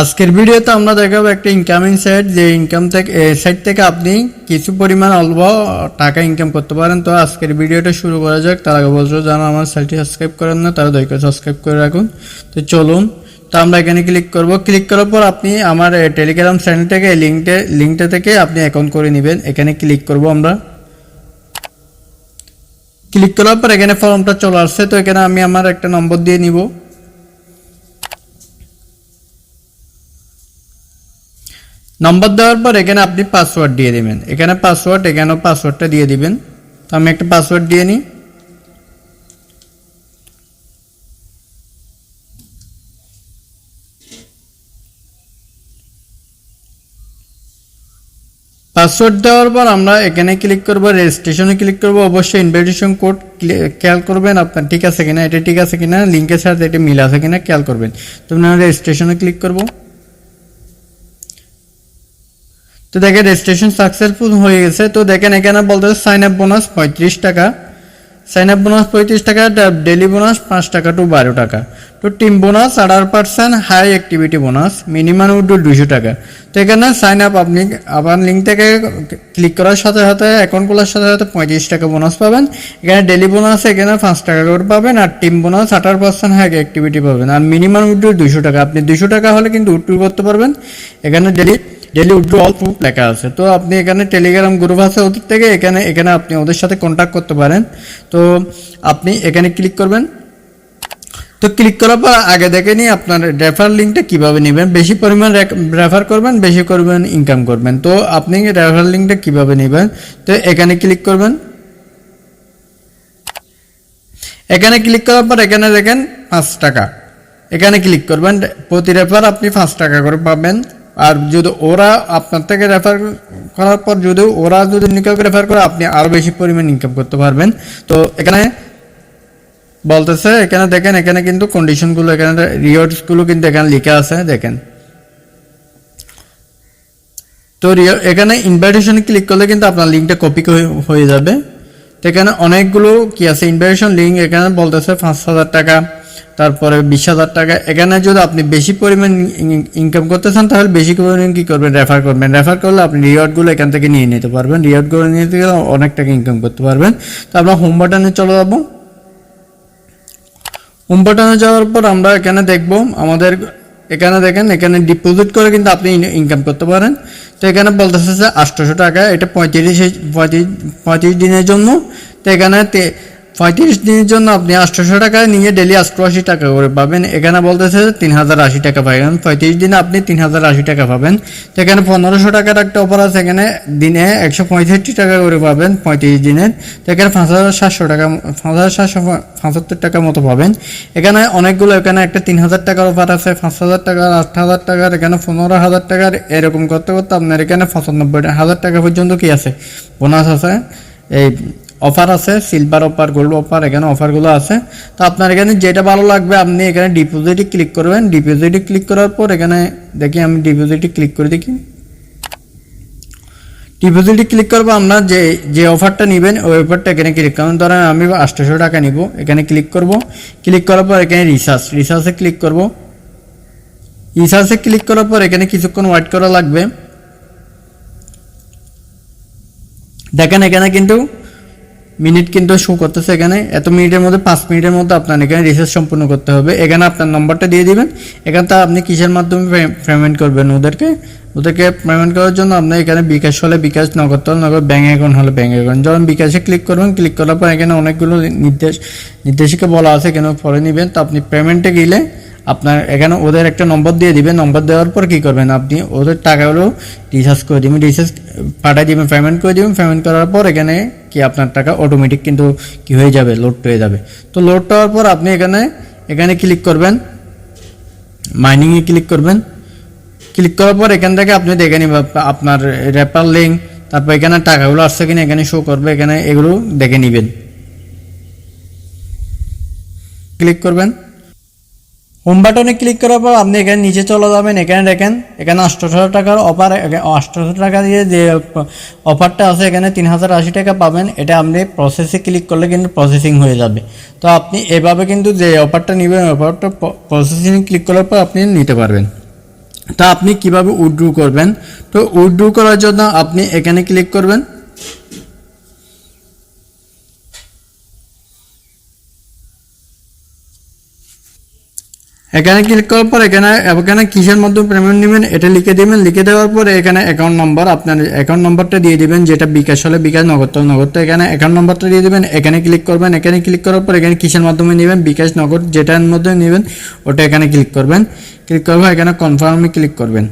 আজকের ভিডিওতে আমরা দেখাবো একটা ইনকামিং সাইট যে ইনকাম থেকে সাইট থেকে আপনি কিছু পরিমাণ অল্প টাকা ইনকাম করতে পারেন। তো আজকের ভিডিওটা শুরু করা যাক। তার আগে বলছো যারা আমার সাইটটি সাবস্ক্রাইব করেন না, তারা দয়া করে সাবস্ক্রাইব করে রাখুন। তো চলুন, তো আমরা এখানে ক্লিক করব। ক্লিক করার পর আপনি আমার টেলিগ্রাম চ্যানেল থেকে লিঙ্কটা লিঙ্কটা থেকে আপনি অ্যাকাউন্ট করে নেবেন। এখানে ক্লিক করব আমরা। ক্লিক করার পর এখানে ফর্মটা চলে আসছে। তো এখানে আমি আমার একটা নম্বর দিয়ে নিব। নম্বর দেওয়ার পর এখানে আপনি পাসওয়ার্ড দিয়ে দেবেন। এখানে পাসওয়ার্ড এখানেও পাসওয়ার্ডটা দিয়ে দিবেন। তো আমি একটা পাসওয়ার্ড দিয়ে নিই। পাসওয়ার্ড দেওয়ার পর আমরা এখানে ক্লিক করব রেজিস্ট্রেশনে ক্লিক করব। অবশ্যই ইনভাইটেশন কোড খেয়াল করবেন আপনার ঠিক আছে কিনা, এটা ঠিক আছে কিনা লিঙ্কের সাথে এটা মিল আছে কিনা, খেয়াল করবেন। তো আমরা রেজিস্ট্রেশনে ক্লিক করব। তো দেখেন রেজিস্ট্রেশন সাকসেসফুল হয়ে গেছে। তো দেখেন, এখানে বলতে সাইন আপ বোনাস পঁয়ত্রিশ টাকা। সাইন আপ বোনাস পঁয়ত্রিশ টাকা ডেলি বোনাস পাঁচ টাকা টু বারো টাকা। তো টিম বোনাস আঠারো percent high activity bonus minimum withdraw দুশো টাকা। তো এখানে সাইন আপ আপনি আবার লিঙ্ক থেকে ক্লিক করার সাথে সাথে অ্যাকাউন্ট খোলার সাথে সাথে পঁয়ত্রিশ টাকা বোনাস পাবেন। এখানে ডেলি বোনাস এখানে পাঁচ টাকা করে পাবেন আর টিম বোনাস আঠারো পার্সেন্ট হাই অ্যাক্টিভিটি পাবেন। আর মিনিমাম উইড্রো দুশো টাকা। আপনি দুশো টাকা হলে কিন্তু উইড্রো করতে পারবেন। এখানে daily daily withdraw all proof লেখা আছে। তো আপনি এখানে টেলিগ্রাম গ্রুপ আছে ওদের থেকে, এখানে এখানে আপনি ওদের সাথে কন্ট্যাক্ট করতে পারেন। তো আপনি এখানে ক্লিক করবেন। তো ক্লিক করার পর আগে দেখে নিয়ে আপনার রেফার লিঙ্কটা কীভাবে নেবেন। বেশি পরিমাণ রেফার করবেন, বেশি পরিমাণ ইনকাম করবেন। তো আপনি রেফার লিঙ্কটা কীভাবে নেবেন? তো এখানে ক্লিক করবেন। এখানে ক্লিক করার পর এখানে দেখেন পাঁচ টাকা। এখানে ক্লিক করবেন। প্রতি রেফার আপনি পাঁচ টাকা করে পাবেন। আর যদি ওরা আপনার থেকে রেফার করার পর যদি ওরা যদি নিকাকে রেফার করে, আপনি আরও বেশি পরিমাণ ইনকাম করতে পারবেন। তো এখানে বলতেছে, এখানে দেখেন, এখানে কিন্তু কন্ডিশনগুলো এখানে রিওয়ার্ডসগুলো কিন্তু এখানে লেখা আছে, দেখেন। তো এখানে ইনভাইটেশন ক্লিক করলে কিন্তু আপনার লিঙ্কটা কপি হয়ে যাবে। তো এখানে অনেকগুলো কি আছে? ইনভাইটেশন লিঙ্ক এখানে বলতেছে পাঁচ হাজার টাকা। তারপরে বিশ হাজার টাকা। এখানে যদি আপনি বেশি পরিমাণ ইনকাম করতে চান, তাহলে বেশি পরিমাণ কি করবেন? রেফার করবেন। রেফার করলে আপনি রিওয়ার্ডগুলো এখান থেকে নিয়ে নিতে পারবেন। রিওয়ার্ডগুলো নিয়ে গেলে অনেক টাকা ইনকাম করতে পারবেন। তো আমরা হোম বাটনে চলে যাব। হোম বাটনে যাওয়ার পর আমরা এখানে দেখব, আমাদের এখানে দেখেন, এখানে ডিপোজিট করে কিন্তু আপনি ইনকাম করতে পারেন। তো এখানে বলতেছে যে আটশোশো টাকা, এটা পঁয়ত্রিশ পঁয়ত্রিশ দিনের জন্য। তো এখানে পঁয়ত্রিশ দিনের জন্য আপনি আটশোশো টাকা নিয়ে ডেলি আশি টাকা করে পাবেন। এখানে বলতেছে তিন হাজার আশি টাকা পাবেন পঁয়ত্রিশ দিনে আপনি তিন হাজার আশি টাকা পাবেন। তো এখানে পনেরোশো টাকার একটা অফার আছে। এখানে দিনে একশো পঁয়ষট্টি টাকা করে পাবেন পঁয়ত্রিশ দিনের। তো এখানে পাঁচ হাজার সাতশো টাকা, পাঁচ হাজার সাতশো পঁচাত্তর টাকার মতো পাবেন। এখানে অনেকগুলো, এখানে একটা তিন হাজার টাকার অফার আছে। পাঁচ হাজার টাকার, আট হাজার টাকার, এখানে পনেরো হাজার টাকার, এরকম করতে করতে আপনার এখানে পঁচানব্বই হাজার টাকা পর্যন্ত কি আছে? বোনাস আছে। এই অফার আছে সিলভার অফার গোল্ড অফার, এখানে অফারগুলো আছে। তো আপনার এখানে যেটা ভালো লাগবে, আপনি এখানে ডিপোজিটে ক্লিক করবেন। ডিপোজিটে ক্লিক করার পর এখানে দেখি আমি ডিপোজিটে ক্লিক করে দেখি। ডিপোজিটে ক্লিক করব আমরা, যে যে অফারটা নেবেন, ওই অফারটা এখানে ক্লিক করবেন। ধরেন আমি আটশোশো টাকা নিব, এখানে ক্লিক করব। ক্লিক করার পর এখানে রিসার্চ রিসার্চে ক্লিক করব। রিসার্চে ক্লিক করার পর এখানে কিছুক্ষণ ওয়েট করা লাগবে। দেখেন এখানে কিন্তু মিনিট কিন্তু শো করতেছে এখানে। এত মিনিটের মধ্যে, পাঁচ মিনিটের মধ্যে আপনার এখানে রিসার্চ সম্পূর্ণ করতে হবে। এখানে আপনার নম্বরটা দিয়ে দিবেন। এখানে তা আপনি কিসের মাধ্যমে পেমেন্ট করবেন ওদেরকে? ওদেরকে পেমেন্ট করার জন্য আপনার এখানে বিকাশ হলে বিকাশ, নগদ নগদ ব্যাঙ্ক অ্যাকাউন্ট হলে ব্যাঙ্ক অ্যাকাউন্ট যখন বিকাশে ক্লিক করবেন ক্লিক করার পর এখানে অনেকগুলো নির্দেশ, নির্দেশিকা বলা আছে কেন পরে নেবেন। তো আপনি পেমেন্টে গেলে আপনার এখানে ওদের একটা নম্বর দিয়ে দিবেন, নম্বর দেওয়ার পর কি করবেন? আপনি ওদের টাকাগুলো রিচার্জ করে দিবেন রিচার্জ পাঠিয়ে দিবেন পেমেন্ট করে দিবেন পেমেন্ট করার পর এখানে কি আপনার টাকা অটোমেটিক কিন্তু কি হয়ে যাবে লোড হয়ে যাবে। তো লোড হওয়ার পর আপনি এখানে এখানে ক্লিক করবেন মাইনিংয়ে ক্লিক করবেন। ক্লিক করার পর এখান থেকে আপনি দেখে নিবেন আপনার রেপার লিঙ্ক তারপর এখানে টাকাগুলো আসছে কিনা এখানে শো করবে, এখানে এগুলো দেখে নেবেন। ক্লিক করবেন। হোম বাটনে ক্লিক করার পর আপনি এখানে নিচে চলে যাবেন। এখানে দেখেন, এখানে আটশোশো টাকার অফার আটশোশো টাকা দিয়ে যে অফারটা আছে, এখানে তিন হাজার আশি টাকা পাবেন। এটা আপনি প্রসেসে ক্লিক করলে কিন্তু প্রসেসিং হয়ে যাবে। তো আপনি এভাবে কিন্তু যে অফারটা নেবেন অফারটা প্রসেসিং ক্লিক করার পর আপনি নিতে পারবেন। তা আপনি কীভাবে উইথড্র করবেন? তো উইথড্র করার জন্য আপনি এখানে ক্লিক করবেন। এখানে ক্লিক করার পর এখানে এখানে কিসের মাধ্যমে পেমেন্ট নেবেন এটা লিখে দেবেন। লিখে দেওয়ার পরে এখানে অ্যাকাউন্ট নম্বর আপনার অ্যাকাউন্ট নম্বরটা দিয়ে দেবেন, যেটা বিকাশ হলে বিকাশ, নগদ নগদ। তো এখানে অ্যাকাউন্ট নম্বরটা দিয়ে দেবেন, এখানে ক্লিক করবেন, এখানে ক্লিক করার পর এখানে কিসের মাধ্যমে নেবেন? বিকাশ, নগদ, যেটার মধ্যে নেবেন, ওটা এখানে ক্লিক করবেন। ক্লিক করবেন এখানে কনফার্মে ক্লিক করবেন।